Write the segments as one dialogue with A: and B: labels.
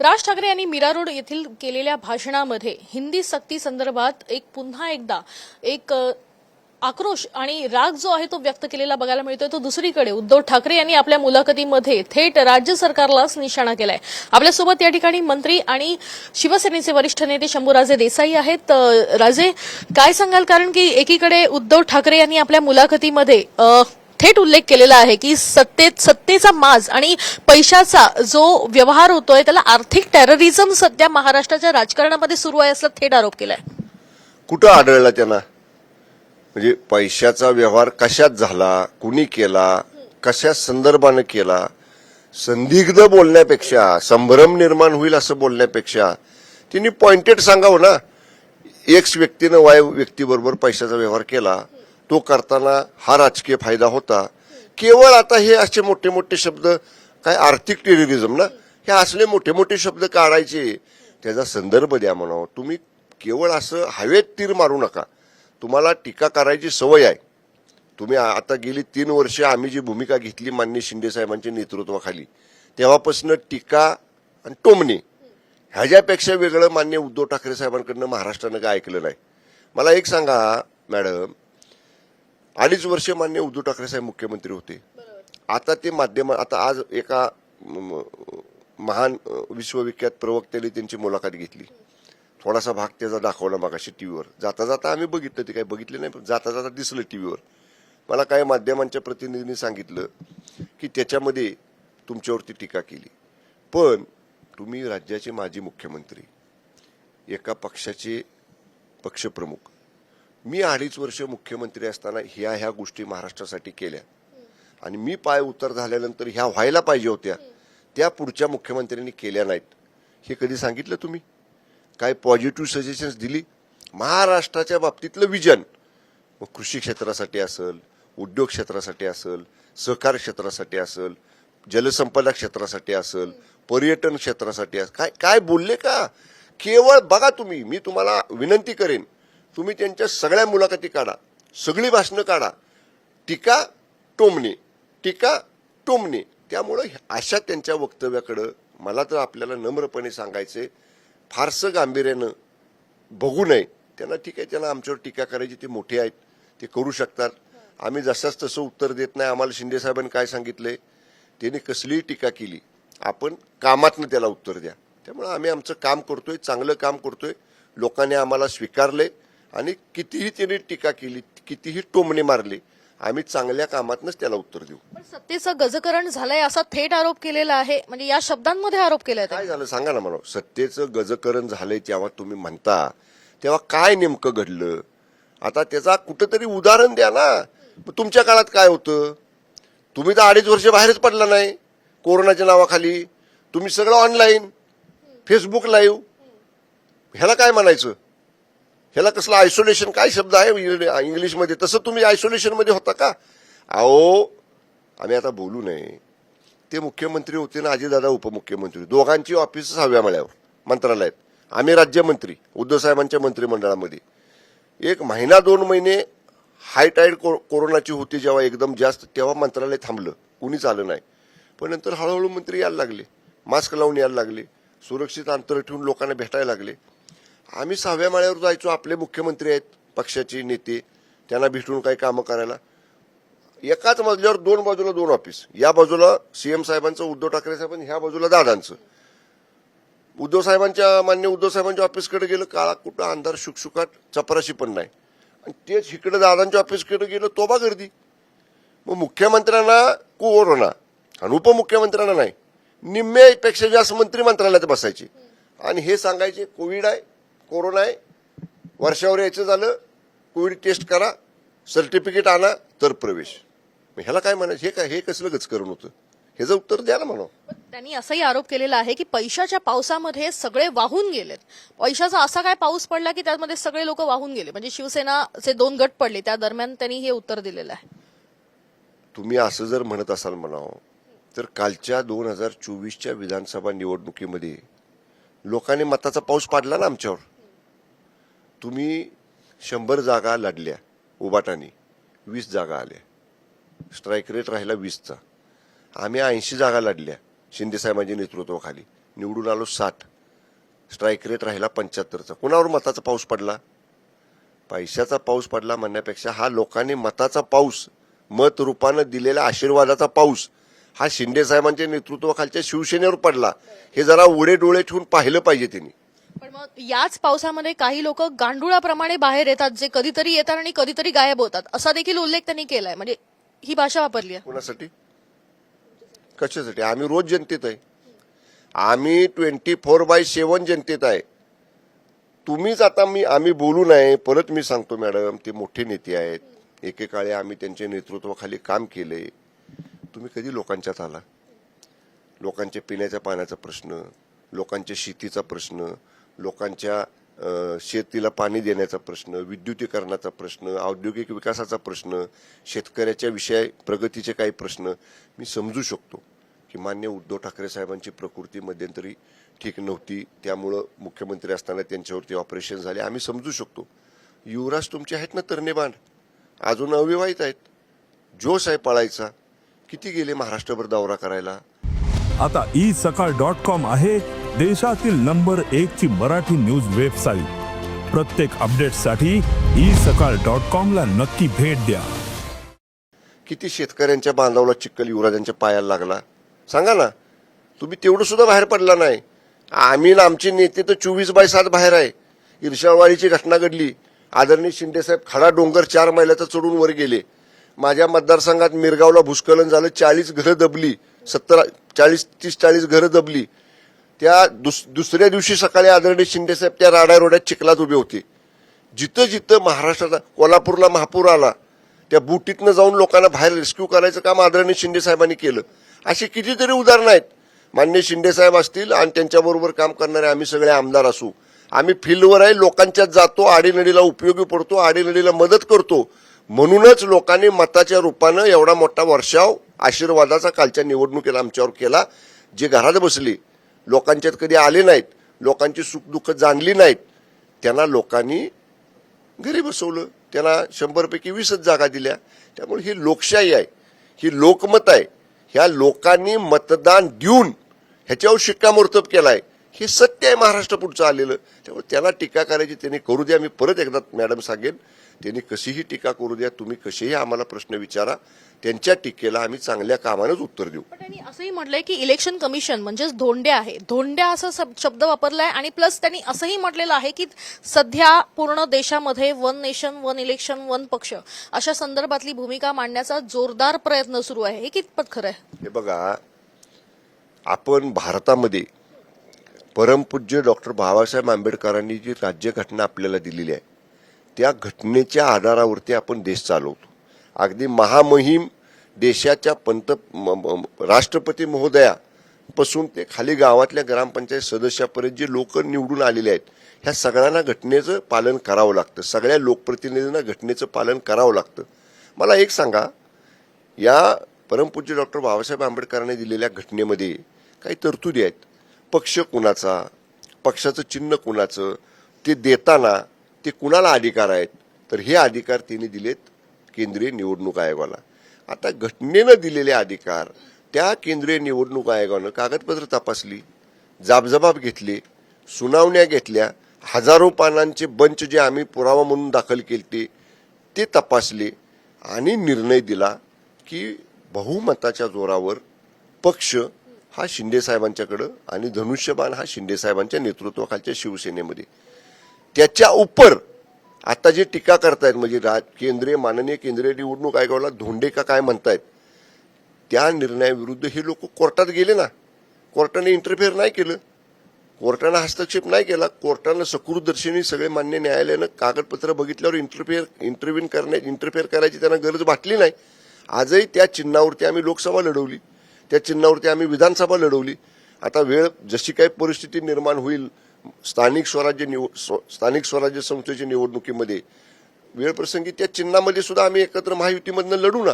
A: राज ठाकरे यांनी मीरा रोड येथील केलेल्या भाषणामध्ये हिंदी सक्ती संदर्भात एक पुन्हा एकदा एक आक्रोश आणि राग जो आहे तो व्यक्त केलेला बघायला मिळतोय तो दुसरीकडे. उद्धव ठाकरे यांनी आपल्या मुलाखतीमध्ये थेट राज्य सरकारलाच निशाणा केलाय. आपल्यासोबत या ठिकाणी मंत्री आणि शिवसेनेचे वरिष्ठ नेते शंभूराजे देसाई आहेत. राजे काय सांगाल? कारण की एकीकडे उद्धव ठाकरे यांनी आपल्या मुलाखतीमध्ये थेट उल्लेख केलेला आहे की सत्तेत सत्तेचा माज आणि पैशाचा जो व्यवहार होतोय त्याला आर्थिक टेररिझम सध्या महाराष्ट्राच्या राजकारणामध्ये सुरू आहे असं थेट आरोप केलाय.
B: कुठं आढळला त्यांना? म्हणजे पैशाचा व्यवहार कशात झाला? कुणी केला? कशा संदर्भानं केला? संदिग्ध बोलण्यापेक्षा संभ्रम निर्माण होईल असं बोलण्यापेक्षा तिने पॉइंटेड सांगावं ना? एक्स व्यक्तीनं वाय व्यक्तीबरोबर पैशाचा व्यवहार केला. तो करताना हा राजकीय फायदा होता. केवळ आता हे असे मोठे मोठे शब्द काय आर्थिक टेररिझम ना हे असले मोठे मोठे शब्द काढायचे त्याचा संदर्भ द्या म्हणावं. तुम्ही केवळ असं हवेत तीर मारू नका. तुम्हाला टीका करायची सवय आहे. तुम्ही आता गेली तीन वर्षे आम्ही जी भूमिका घेतली मान्य शिंदे साहेबांच्या नेतृत्वाखाली तेव्हापासून टीका आणि टोमणे ह्याच्यापेक्षा वेगळं मान्य उद्धव ठाकरे साहेबांकडनं महाराष्ट्रानं काय ऐकलं नाही. मला एक सांगा मॅडम अडीच वर्ष मान्य उद्धव ठाकरे साहेब मुख्यमंत्री होते. आता ते माध्यम आता आज एका महान विश्वविख्यात प्रवक्त्याने त्यांची मुलाखत घेतली. थोडासा भाग त्याचा दाखवला मागाशी टीव्हीवर. जाता जाता आम्ही बघितलं ते काही बघितले नाही पण जाता जाता दिसलं टीव्हीवर. मला काही माध्यमांच्या प्रतिनिधींनी सांगितलं की त्याच्यामध्ये तुमच्यावरती टीका केली. पण तुम्ही राज्याचे माजी मुख्यमंत्री एका पक्षाचे पक्षप्रमुख मी अडीच वर्ष मुख्यमंत्री असताना ह्या ह्या गोष्टी महाराष्ट्रासाठी केल्या. आणि मी पाय उतर झाल्यानंतर ह्या व्हायला पाहिजे होत्या. त्या पुढच्या मुख्यमंत्र्यांनी केल्या नाहीत. हे कधी सांगितलं तुम्ही? काय पॉझिटिव्ह सजेशन्स दिली? महाराष्ट्राच्या बाबतीतलं विजन मग कृषी क्षेत्रासाठी असेल उद्योग क्षेत्रासाठी असेल सहकार क्षेत्रासाठी असेल जलसंपदा क्षेत्रासाठी असेल पर्यटन क्षेत्रासाठी असेल काय काय बोलले का? केवळ बघा तुम्ही. मी तुम्हाला विनंती करेन. तुम्ही त्यांच्या सगळ्या मुलाखती काढा. सगळी भाषणं काढा. टीका टोमणे. टीका टोमणे. त्यामुळं अशा त्यांच्या वक्तव्याकडं मला तर आपल्याला नम्रपणे सांगायचे फारसं गांभीर्यानं बघू नये. त्यांना ठीक आहे त्यांना आमच्यावर टीका करायची ते मोठे आहेत. ते करू शकतात. आम्ही जसंच तसं उत्तर देत नाही. आम्हाला शिंदे साहेबांनी काय सांगितलंय त्यांनी कसलीही टीका केली. आपण कामातनं त्याला उत्तर द्या. त्यामुळे आम्ही आमचं काम करतोय चांगलं काम करतोय. लोकांनी आम्हाला स्वीकारले आणि कितीही त्यांनी टीका केली कितीही टोमणे मारले आम्ही चांगल्या कामातनंच त्याला उत्तर देऊ.
A: पण सत्तेचं गजकरण झालंय असा थेट आरोप केलेला आहे. म्हणजे या शब्दांमध्ये आरोप केलाय.
B: काय झालं सांगा ना मला. सत्तेचं गजकरण झालंय तेव्हा तुम्ही म्हणता तेव्हा काय नेमकं घडलं? आता त्याचा कुठंतरी उदाहरण द्या ना. तुमच्या काळात काय होतं? तुम्ही तर अडीच वर्ष बाहेरच पडला नाही कोरोनाच्या नावाखाली. तुम्ही सगळं ऑनलाईन फेसबुक लाईव्ह ह्याला काय म्हणायचं? ह्याला कसलं आयसोलेशन काय शब्द आहे? म्हणजे इंग्लिशमध्ये तसं तुम्ही आयसोलेशनमध्ये होता का? अहो आम्ही आता बोलू नये. ते मुख्यमंत्री होते ना अजितदादा उपमुख्यमंत्री. दोघांची ऑफिस सहाव्या मळ्यावर मंत्रालयात. आम्ही राज्यमंत्री उद्धव साहेबांच्या मंत्रिमंडळामध्ये. एक महिना दोन महिने हाय टाईड को- कोरोनाची होती जेव्हा एकदम जास्त तेव्हा मंत्रालय थांबलं. कुणीच आलं नाही. पण नंतर हळूहळू मंत्री यायला लागले. मास्क लावून यायला लागले. सुरक्षित अंतर ठेवून लोकांना भेटायला लागले. आम्ही सहाव्या माळ्यावर जायचो आपले मुख्यमंत्री आहेत पक्षाचे नेते त्यांना भेटून काही कामं करायला. एकाच मजल्यावर दोन बाजूला दोन ऑफिस. या बाजूला सीएम साहेबांचं उद्धव ठाकरे साहेबांचं ह्या बाजूला दादांचं. उद्धव साहेबांच्या मान्य उद्धव साहेबांच्या ऑफिसकडे गेलं काळा कुठं अंधार शुकशुकाट चपराशी पण नाही. आणि तेच इकडे दादांच्या ऑफिसकडे गेलं तोबा गर्दी. मग मुख्यमंत्र्यांना कोरोना आणि उपमुख्यमंत्र्यांना नाही. निम्म्यापेक्षा जास्त मंत्री मंत्रालयात बसायचे. आणि हे सांगायचे कोविड आहे कोरोना आहे वर्षावर यायचं झालं कोविड टेस्ट करा सर्टिफिकेट आणा तर प्रवेश. ह्याला काय म्हणायचं? हे काय हे कसलं गचकरण होतं? ह्याचं उत्तर द्या ना म्हणा
A: पण त्यांनी असाही आरोप केलेला आहे की पैशाच्या पावसामध्ये सगळे वाहून गेलेत. पैशाचा असा काय पाऊस पडला की त्यामध्ये सगळे लोक वाहून गेले? म्हणजे शिवसेनाचे दोन गट पडले त्या दरम्यान त्यांनी हे उत्तर दिलेलं आहे.
B: तुम्ही असं जर म्हणत असाल म्हणावं तर कालच्या दोन हजार चोवीसच्या विधानसभा निवडणुकीमध्ये लोकांनी मताचा पाऊस पाडला ना आमच्यावर? तुम्ही शंभर जागा लढल्या उबाटानी. वीस जागा आल्या. स्ट्राईक रेट राहिला वीसचा. आम्ही ऐंशी जागा लढल्या शिंदेसाहेबांच्या नेतृत्वाखाली. निवडून आलो साठ. स्ट्राईक रेट राहिला पंच्याहत्तरचा. कुणावर मताचा पाऊस पडला? पैशाचा पाऊस पडला म्हणण्यापेक्षा हा लोकांनी मताचा पाऊस मत रूपानं दिलेला आशीर्वादाचा पाऊस हा शिंदेसाहेबांच्या नेतृत्वाखालच्या शिवसेनेवर पडला. हे जरा उडे डोळे ठेवून पाहिलं पाहिजे त्यांनी.
A: पण मग याच पावसामध्ये काही लोक गांडुळाप्रमाणे बाहेर येतात जे कधीतरी येतात आणि कधीतरी गायब होतात. असा देखील उल्लेख त्यांनी केलाय. म्हणजे ही भाषा वापरली आहे.
B: कोणासाठी? कशासाठी? आम्ही रोज जनतेत आहे. आम्ही ट्वेंटी फोर बाय सेवन जनतेत आहे. तुम्हीच आता मी आम्ही बोलू नये. परत मी सांगतो मॅडम ते मोठे नेते आहेत. एकेकाळी आम्ही त्यांच्या नेतृत्वाखाली काम केले. तुम्ही कधी लोकांच्यात आला? लोकांच्या पिण्याच्या पाण्याचा प्रश्न लोकांच्या शेतीचा प्रश्न लोकांच्या शेतीला पाणी देण्याचा प्रश्न विद्युतीकरणाचा प्रश्न औद्योगिक विकासाचा प्रश्न शेतकऱ्याच्या विषय प्रगतीचे काही प्रश्न मी समजू शकतो की मान्य उद्धव ठाकरे साहेबांची प्रकृती मध्यंतरी ठीक नव्हती. त्यामुळं मुख्यमंत्री असताना त्यांच्यावरती ऑपरेशन झाले. आम्ही समजू शकतो. युवराज तुमचे आहेत ना तरणेबाण. अजून अविवाहित आहेत. जोश आहे पळायचा किती गेले महाराष्ट्रभर दौरा करायला?
C: आता ई सकाळ डॉट कॉम आहे. देशातील नंबर एक ची मराठी न्यूज वेबसाईट. प्रत्येक अपडेटसाठी ई सकाळ डॉट कॉम ला नक्की भेट द्या.
B: किती शेतकऱ्यांच्या बांधावला चिक्कल युवराजांच्या पायाला लागला? सांगा ना. तुम्ही तेवढं सुद्धा बाहेर पडला नाही. आम्ही आमचे नेते तर चोवीस बाय सात बाहेर आहे. ईर्षावाळीची घटना घडली. आदरणीय शिंदेसाहेब खडा डोंगर चार मैलाचा चढून वर गेले. माझ्या मतदारसंघात मिरगावला भूस्खलन झालं चाळीस घरं दबली. सत्तर चाळीस तीस चाळीस घरं दबली. त्या दुस दुसऱ्या दिवशी सकाळी आदरणीय शिंदेसाहेब त्या राड्या रोड्यात चिखलात उभे होते. जिथं जिथं महाराष्ट्राचा कोल्हापूरला महापूर आला त्या बुटीतनं जाऊन लोकांना बाहेर रेस्क्यू करायचं काम आदरणीय शिंदेसाहेबांनी केलं. अशी कितीतरी उदाहरणं आहेत. मान्य शिंदेसाहेब असतील आणि त्यांच्याबरोबर काम करणारे आम्ही सगळे आमदार असू. आम्ही फील्डवर आहे लोकांच्यात जातो आडीनडीला उपयोगी पडतो आडीनडीला मदत करतो. म्हणूनच लोकांनी मताच्या रूपानं एवढा मोठा वर्षाव आशीर्वादाचा कालच्या निवडणुकीला आमच्यावर केला. जे घरात बसली लोकांच्यात कधी आले नाहीत लोकांची सुखदुःख जाणली नाहीत त्यांना लोकांनी घरी बसवलं त्याला शंभरपैकी वीसच जागा दिल्या. त्यामुळे ही लोकशाही आहे ही लोकमत आहे. ह्या लोकांनी मतदान देऊन ह्याच्यावर शिक्कामोर्तब केलाय. हे सत्य आहे महाराष्ट्र पुढचं आलेलं. त्यामुळे त्याला टीका करायची त्यांनी करू द्या मी परत एकदा मॅडम सांगेन. त्यांनी कशीही टीका करू द्या तुम्ही कसेही आम्हाला प्रश्न विचारा त्यांच्या टीकेला आम्ही चांगल्या कामानंच उत्तर देऊ.
A: पण त्यांनी असंही म्हटलंय की इलेक्शन कमिशन म्हणजेच धोंड्या आहे. धोंड्या असा सब- शब्द वापरलाय आणि प्लस त्यांनी असंही म्हटलेलं आहे की सध्या पूर्ण देशामध्ये one nation one election one पक्ष अशा संदर्भातली भूमिका मांडण्याचा जोरदार प्रयत्न सुरू आहे. हे कितपत खरं आहे?
B: हे बघा आपण भारतामध्ये परमपूज्य डॉक्टर बाबासाहेब आंबेडकरांनी जी राज्यघटना आपल्याला दिलेली आहे त्या घटनेच्या आधारावरती आपण देश चालवतो. अगदी महामहिम देशाच्या पंत म- राष्ट्रपती महोदयापासून ते खाली गावातल्या ग्रामपंचायत सदस्यापर्यंत जे लोक निवडून आलेले आहेत ह्या सगळ्यांना घटनेचं पालन करावं लागतं. सगळ्या लोकप्रतिनिधींना घटनेचं पालन करावं लागतं. मला एक सांगा या परमपूज्य डॉक्टर बाबासाहेब आंबेडकरांनी दिलेल्या घटनेमध्ये काही तरतुदी आहेत. पक्ष कुणाचा पक्षाचं चिन्ह कुणाचं ते देताना ते कुणाला अधिकार आहेत? तर हे अधिकार तिने दिलेत केंद्रीय निवडणूक आयोगाला. आता घटनेनं दिलेले अधिकार त्या केंद्रीय निवडणूक आयोगानं कागदपत्र तपासली जाबजबाब घेतली सुनावण्या घेतल्या हजारो पानांचे बंच जे आम्ही पुरावा म्हणून दाखल केले ते तपासले आणि निर्णय दिला की बहुमताच्या जोरावर पक्ष हा शिंदे साहेबांच्याकडं आणि धनुष्यबाण हा शिंदे साहेबांच्या नेतृत्वाखालच्या शिवसेनेमध्ये. त्याच्या उपर आता जे टीका करतायत म्हणजे राज केंद्रीय माननीय केंद्रीय निवडणूक आयोगाला धोंडे का काय म्हणतायत त्या निर्णयाविरुद्ध हे लोक कोर्टात गेले ना. कोर्टाने इंटरफेअर नाही केलं. कोर्टानं हस्तक्षेप नाही केला. कोर्टानं सकृतदर्शनी सगळे मान्य न्यायालयानं कागदपत्र बघितल्यावर इंटरफेअर इंटरव्ह्यून करण्या इंटरफेअर करायची त्यांना गरज वाटली नाही. आजही त्या चिन्हावरती आम्ही लोकसभा लढवली. त्या चिन्हावरती आम्ही विधानसभा लढवली. आता वेळ जशी काही परिस्थिती निर्माण होईल स्थानिक स्वराज्य निव स्व- स्थानिक स्वराज्य संस्थेच्या निवडणुकीमध्ये वेळप्रसंगी त्या चिन्हामध्ये सुद्धा आम्ही एकत्र महायुतीमधनं लढू ना.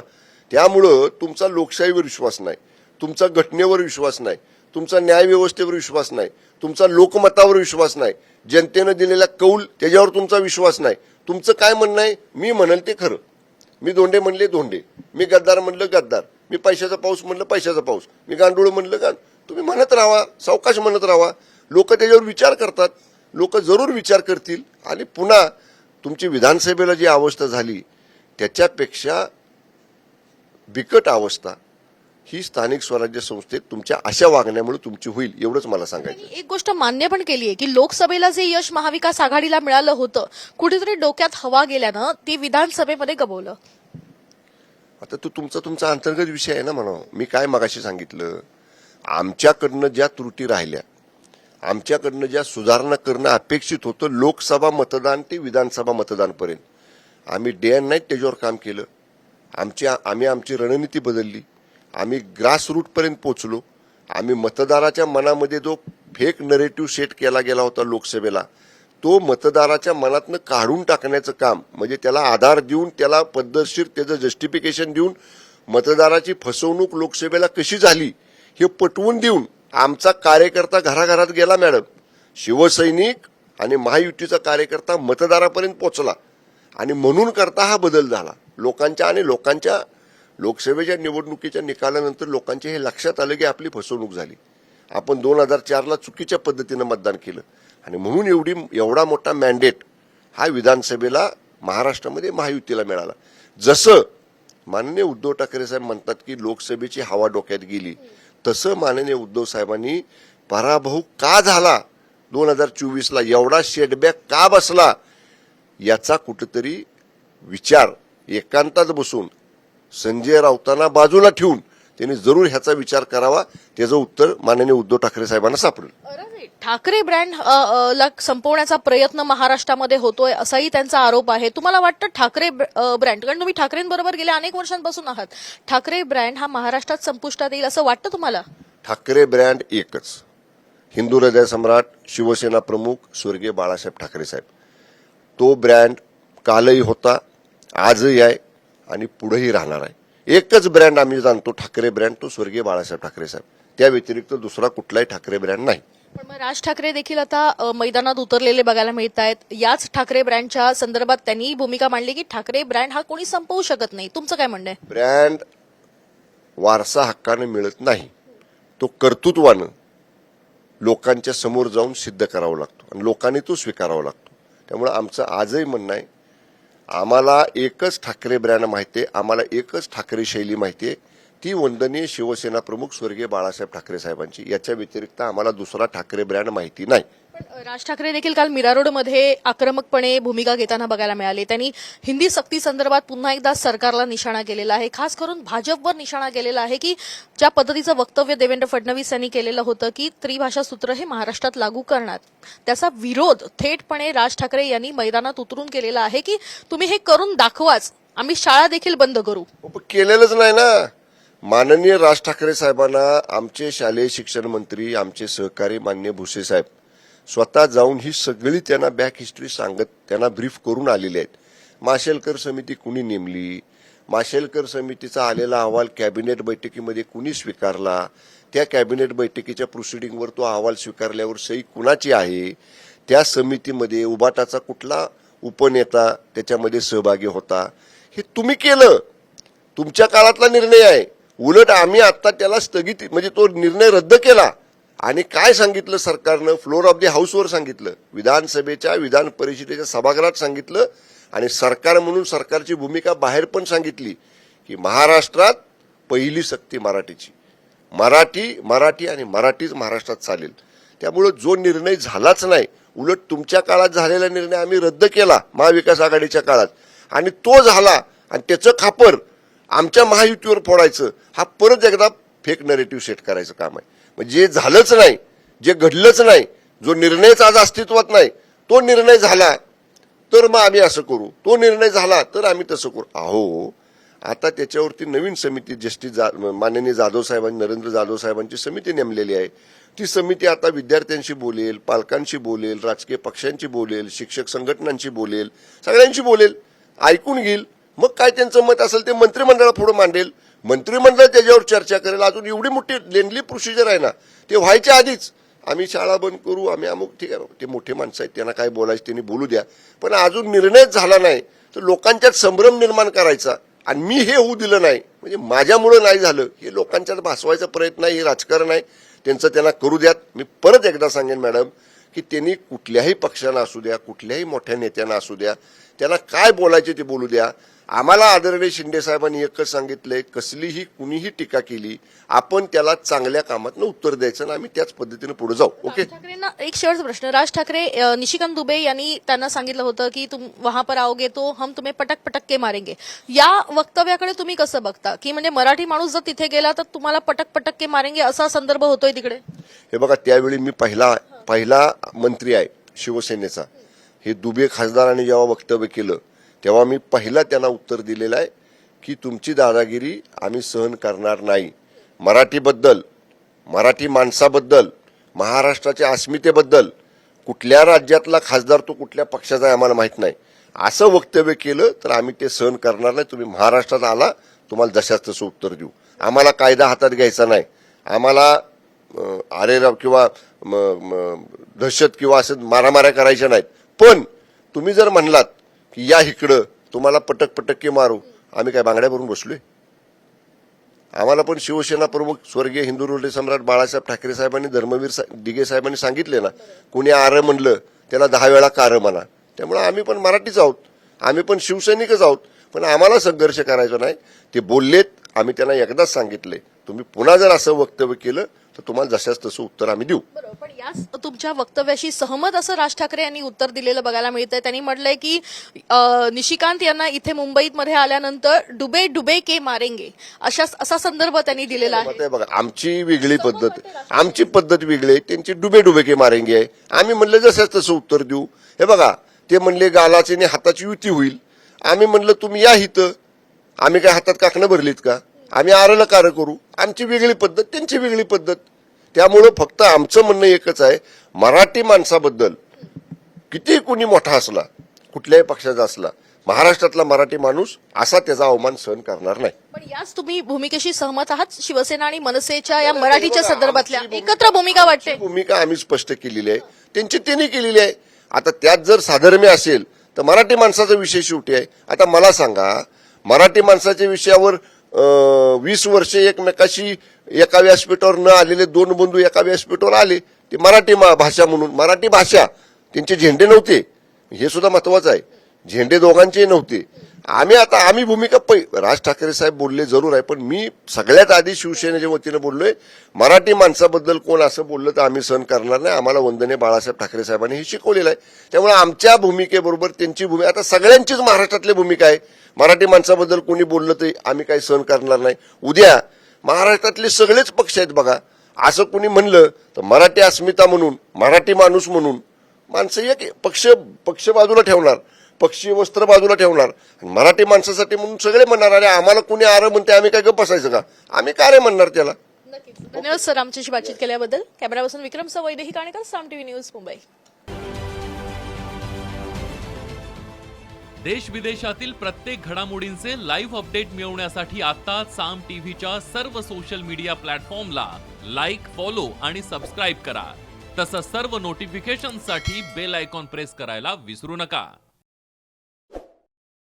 B: त्यामुळं तुमचा लोकशाहीवर विश्वास नाही. तुमचा घटनेवर विश्वास नाही. तुमचा न्यायव्यवस्थेवर विश्वास नाही. तुमचा लोकमतावर विश्वास नाही. जनतेनं दिलेला कौल त्याच्यावर तुमचा विश्वास नाही. तुमचं काय म्हणणं आहे? मी म्हणेल ते खरं. मी धोंडे म्हणले धोंडे. मी गद्दार म्हणलं गद्दार. मी पैशाचा पाऊस म्हणलं पैशाचा पाऊस. मी गांडूळ म्हणलं गांड तुम्ही म्हणत राहा. सावकाश म्हणत राहा. लोक त्याच्यावर विचार करतात लोक जरूर विचार करतील. आणि पुन्हा तुमची विधानसभेला जी अवस्था झाली त्याच्यापेक्षा बिकट अवस्था ही स्थानिक स्वराज्य संस्थेत तुमच्या अशा वागण्यामुळे तुमची होईल एवढंच मला सांगायचं
A: एक गोष्ट मान्य पण केली आहे की लोकसभेला जे यश महाविकास आघाडीला मिळालं होतं कुठेतरी डोक्यात हवा गेल्यानं ती विधानसभेमध्ये गबवलं.
B: आता तो तुमचा तुमचा अंतर्गत विषय आहे ना म्हणा. मी काय मगाशी सांगितलं? आमच्याकडनं ज्या त्रुटी राहिल्या आमच्याकडनं ज्या सुधारणा करणं अपेक्षित होतं लोकसभा मतदान ते विधानसभा मतदानपर्यंत. आम्ही डे अँड नाईट त्याच्यावर काम केलं. आमची आम्ही आमची रणनीती बदलली. आम्ही ग्रासरूटपर्यंत पोचलो. आम्ही मतदाराच्या मनामध्ये जो फेक नरेटिव्ह सेट केला गेला होता लोकसभेला तो मतदाराच्या मनातनं काढून टाकण्याचं काम म्हणजे त्याला आधार देऊन त्याला पद्धतशीर त्याचं जस्टिफिकेशन देऊन मतदाराची फसवणूक लोकसभेला कशी झाली हे पटवून देऊन आमचा कार्यकर्ता घराघरात गेला मॅडम. शिवसैनिक आणि महायुतीचा कार्यकर्ता मतदारापर्यंत पोचला आणि म्हणून करता हा बदल झाला. लोकांच्या आणि लोकांच्या लोकसभेच्या निवडणुकीच्या निकालानंतर लोकांचे हे लक्षात आलं की आपली फसवणूक झाली. आपण दोन हजार चारला चुकीच्या पद्धतीनं मतदान केलं. आणि म्हणून एवढी एवढा मोठा मॅन्डेट हा विधानसभेला महाराष्ट्रामध्ये महायुतीला मिळाला. जसं माननीय उद्धव ठाकरे साहेब म्हणतात की लोकसभेची हवा डोक्यात गेली तसं माननीय उद्धव साहेबांनी पराभव का झाला? दोन हजार चोवीसला एवढा शेटबॅक का बसला? याचा कुठेतरी विचार एकांतात बसून संजय राऊतांना बाजूला ठेवून त्यांनी जरूर ह्याचा विचार करावा. त्याचं उत्तर माननीय उद्धव ठाकरे साहेबांना सापडेल.
A: ठाकरे ब्रँड ला संपवण्याचा प्रयत्न महाराष्ट्रामध्ये होतोय असाही त्यांचा आरोप आहे. तुम्हाला वाटतं ठाकरे ब्रँड कारण तुम्ही ठाकरेंबरोबर गेल्या अनेक वर्षांपासून आहात. ठाकरे ब्रँड हा महाराष्ट्रात संपुष्टात येईल असं वाटतं तुम्हाला?
B: ठाकरे ब्रँड एकच. हिंदू हृदय सम्राट शिवसेना प्रमुख स्वर्गीय बाळासाहेब ठाकरे साहेब. तो ब्रँड कालही होता आजही आहे आणि पुढेही राहणार आहे. एकच ब्रँड आम्ही जाणतो ठाकरे ब्रँड तो स्वर्गीय बाळासाहेब ठाकरे साहेब. त्या व्यतिरिक्त दुसरा कुठलाही ठाकरे ब्रँड नाही.
A: पण मग राज ठाकरे देखील आता मैदानात उतरलेले बघायला मिळत आहेत याच ठाकरे ब्रँडच्या संदर्भात त्यांनी भूमिका मांडली की ठाकरे ब्रँड हा कोणी संपवू शकत नाही. तुमचं काय म्हणणं आहे?
B: ब्रँड वारसा हक्काने मिळत नाही. तो कर्तृत्वानं लोकांच्या समोर जाऊन सिद्ध करावा लागतो आणि लोकांनी तो स्वीकारावा लागतो. त्यामुळे आमचं आजही म्हणणं आहे आम्हाला एकच ठाकरे ब्रँड माहिती आहे आम्हाला एकच ठाकरे शैली माहिती आहे ती वंदनीय शिवसेना प्रमुख स्वर्गीय बाळासाहेब ठाकरे साहेबांची. याच्या व्यतिरिक्त आम्हाला दुसरा ठाकरे ब्रँड माहिती नाही.
A: राज ठाकरे देखील काल मीरा रोडमध्ये आक्रमकपणे भूमिका घेताना बघायला मिळाली. त्यांनी हिंदी सक्ती संदर्भात पुन्हा एकदा सरकारला निशाणा केलेला आहे. खास करून भाजपवर निशाणा केलेला आहे की ज्या पद्धतीचं वक्तव्य देवेंद्र फडणवीस यांनी केलेलं होतं की त्रिभाषा सूत्र हे महाराष्ट्रात लागू करणार. त्याचा विरोध थेटपणे राज ठाकरे यांनी मैदानात उतरून केलेला आहे की तुम्ही हे करून दाखवाच. आम्ही शाळा देखील बंद करू.
B: हो, केलेलंच नाही ना. माननीय राज ठाकरे साहेबांना आमचे शालेय शिक्षण मंत्री आमचे सहकारी मान्य भुसे साहेब स्वतः जाऊन ही सगळी त्यांना बॅक हिस्ट्री सांगत त्यांना ब्रीफ करून आलेले आहेत. माशेलकर समिती कुणी नेमली? माशेलकर समितीचा आलेला अहवाल कॅबिनेट बैठकीमध्ये कुणी स्वीकारला? त्या कॅबिनेट बैठकीच्या प्रोसिडिंगवर तो अहवाल स्वीकारल्यावर सही कुणाची आहे? त्या समितीमध्ये उबाटाचा कुठला उपनेता त्याच्यामध्ये सहभागी होता? हे तुम्ही केलं. तुमच्या काळातला निर्णय आहे. उलट आम्ही आत्ता त्याला स्थगित म्हणजे तो निर्णय रद्द केला. आणि काय सांगितलं सरकारनं? फ्लोर ऑफ द हाऊसवर सांगितलं. विधानसभेच्या विधान परिषदेच्या सभागृहात सांगितलं. आणि सरकार म्हणून सरकारची भूमिका बाहेर पण सांगितली की महाराष्ट्रात पहिली सक्ती मराठीची. मराठी मराठी आणि मराठीच महाराष्ट्रात चालेल. त्यामुळं जो निर्णय झालाच नाही उलट तुमच्या काळात झालेला निर्णय आम्ही रद्द केला महाविकास आघाडीच्या काळात. आणि तो झाला आणि त्याचं खापर आमच्या महायुतीवर फोडायचं हा परत एकदा फेक नरेटिव्ह सेट करायचं काम आहे. म्हणजे जे झालंच नाही जे घडलंच नाही जो निर्णयच आज अस्तित्वात नाही तो निर्णय झाला तर मग आम्ही असं करू. तो निर्णय झाला तर आम्ही तसं करू. अहो आता त्याच्यावरती नवीन समिती जस्टिस जा माननीय जाधव साहेबांनी नरेंद्र जाधव साहेबांची समिती नेमलेली आहे. ती समिती आता विद्यार्थ्यांशी बोलेल पालकांशी बोलेल राजकीय पक्षांशी बोलेल शिक्षक संघटनांशी बोलेल सगळ्यांशी बोलेल. ऐकून घेईल. मग काय त्यांचं मत असेल ते मंत्रिमंडळा पुढे मांडेल. मंत्रिमंडळ त्याच्यावर चर्चा करेल. अजून एवढी मोठी लेनली प्रोसिजर आहे ना ते व्हायच्या आधीच. आम्ही शाळा बंद करू आम्ही अमुक ठीक आहे. ते मोठे माणसं आहेत त्यांना काय बोलायचं त्यांनी बोलू द्या. पण अजून निर्णयच झाला नाही तर लोकांच्यात संभ्रम निर्माण करायचा. आणि मी हे होऊ दिलं नाही म्हणजे माझ्यामुळं नाही झालं. हे लोकांच्यात भासवायचा प्रयत्न आहे हे राजकारण आहे. त्यांचं त्यांना करू द्यात. मी परत एकदा सांगेन मॅडम की त्यांनी कुठल्याही पक्षाला असू द्या कुठल्याही मोठ्या नेत्यांना असू द्या त्याला काय बोलायचे ते बोलू द्या. आम्हाला आदरणीय शिंदे साहेबांनी एकच सांगितलंय कसलीही कुणीही टीका केली आपण त्याला चांगल्या कामातनं उत्तर द्यायचं आणि आम्ही त्याच पद्धतीने पुढे जाऊ. ओके
A: एक शेवटचा प्रश्न. राज ठाकरे निशिकांत दुबे यांनी त्यांना सांगितलं होतं की तुम वहां पर आओगे तो हम तुम्हें पटक पटक के मारेंगे. या वक्तव्याकडे तुम्ही कसं बघता? की म्हणजे मराठी माणूस जर तिथे गेला तर तुम्हाला पटक पटक के मारेंगे असा संदर्भ होतोय तिकडे?
B: हे बघा त्यावेळी मी पहिला पहिला मंत्री आहे शिवसेनेचा. हे दुबे खासदारांनी जेव्हा वक्तव्य केलं तेव्हा मी पहिला त्यांना उत्तर दिलेलं आहे की तुमची दादागिरी आम्ही सहन करणार नाही. मराठीबद्दल मराठी माणसाबद्दल महाराष्ट्राच्या अस्मितेबद्दल कुठल्या राज्यातला खासदार तो कुठल्या पक्षाचा आहे आम्हाला माहीत नाही. असं वक्तव्य केलं तर आम्ही ते सहन करणार नाही. तुम्ही महाराष्ट्रात आला तुम्हाला जशाच तसं उत्तर देऊ. आम्हाला कायदा हातात घ्यायचा नाही. आम्हाला आरेराव किंवा दहशत किंवा असं मारामाऱ्या करायच्या नाहीत. पण तुम्ही जर म्हणलात की या इकडं तुम्हाला पटक पटक्के मारू आम्ही काय बांगड्या भरून बसलोय? आम्हाला पण शिवसेना प्रमुख स्वर्गीय हिंदू रोडे सम्राट बाळासाहेब ठाकरे साहेबांनी धर्मवीर सा- दिघे साहेबांनी सांगितले ना कुणी आर म्हणलं त्याला दहा वेळा कार म्हणा. त्यामुळे आम्ही पण मराठीच आहोत. आम्ही पण शिवसैनिकच आहोत. पण आम्हाला संघर्ष करायचा नाही. ते बोललेत आम्ही त्यांना एकदाच सांगितले तुम्ही पुन्हा जर असं वक्तव्य केलं तर तुम्हाला जशाच तसं उत्तर आम्ही देऊ.
A: बरोबर पण याच तुमच्या वक्तव्याशी सहमत असं राज ठाकरे यांनी उत्तर दिलेलं बघायला मिळतंय. त्यांनी म्हटलंय की अ, निशिकांत यांना इथे मुंबईत मध्ये आल्यानंतर डुबे डुबे के मारेंगे अशा असा संदर्भ त्यांनी दिलेला आहे.
B: बघा आमची वेगळी पद्धत. आमची पद्धत वेगळी आहे. त्यांची डुबे डुबे के मारेंगे आहे. आम्ही म्हणलं जसंच तसं उत्तर देऊ. हे बघा ते म्हणले गालाचे आणि हाताची युती होईल. आम्ही म्हणलं तुम्ही या इथं. आम्ही काय हातात काकणं भरलीत का? आम्ही आरलं कार करू. आमची वेगळी पद्धत त्यांची वेगळी पद्धत. त्यामुळं फक्त आमचं म्हणणं एकच आहे मराठी माणसाबद्दल किती कुणी मोठा असला कुठल्याही पक्षाचा असला महाराष्ट्रातला मराठी माणूस असा त्याचा अवमान सहन करणार नाही.
A: पण याच तुम्ही भूमिकेशी सहमत आहात? शिवसेना आणि मनसेच्या या मराठीच्या संदर्भातल्या एकत्र भूमिका वाटते.
B: भूमिका आम्ही स्पष्ट केलेली आहे. त्यांची त्यांनी केलेली आहे. आता त्यात जर साधर्म्य असेल तर मराठी माणसाचा विषय शेवटी आहे. आता मला सांगा मराठी माणसाच्या विषयावर वीस वर्षे एकमेकाशी एका व्यासपीठावर न आलेले दोन बंधू एका व्यासपीठावर आले. ते मराठी मा- भाषा म्हणून मराठी भाषा त्यांचे झेंडे नव्हते. हे सुद्धा महत्वाचं आहे. झेंडे दोघांचे नव्हते. आम्ही आता आम्ही भूमिका पै राज ठाकरे साहेब बोलले जरूर आहे पण मी सगळ्यात आधी शिवसेनेच्या वतीनं बोललोय. मराठी माणसाबद्दल कोण असं बोललं तर आम्ही सहन करणार नाही. आम्हाला वंदने बाळासाहेब ठाकरे साहेबांनी हे शिकवलेलं आहे. त्यामुळे आमच्या भूमिकेबरोबर त्यांची भूमिका आता सगळ्यांचीच महाराष्ट्रातली भूमिका आहे. मराठी माणसाबद्दल कोणी बोललं तरी आम्ही काही सहन करणार नाही. उद्या महाराष्ट्रातले सगळेच पक्ष आहेत बघा. असं कोणी म्हणलं तर मराठी अस्मिता म्हणून मराठी माणूस म्हणून माणसं एक पक्ष पक्ष बाजूला ठेवणार. पक्षी वस्त्र बाजूला ठेवणार. आणि मराठी माणसासाठी म्हणून सगळे म्हणणार अरे आम्हाला कुणी आर म्हणते आम्ही काय गप्प बसायचं का? आम्ही काय रे म्हणणार त्याला?
A: धन्यवाद सर आमच्याशी बातचीत केल्याबद्दल. कॅमेरापासून विक्रम सह वैदेही काणेकर साम टीव्ही न्यूज मुंबई.
D: देश विदेशातील प्रत्येक घडामोडींचे लाईव्ह अपडेट मिळवण्यासाठी आता साम टीव्हीच्या सर्व सोशल मीडिया प्लॅटफॉर्मला लाईक फॉलो आणि सबस्क्राईब करा. तसंच सर्व नोटिफिकेशनसाठी बेल आयकॉन प्रेस करायला विसरू नका.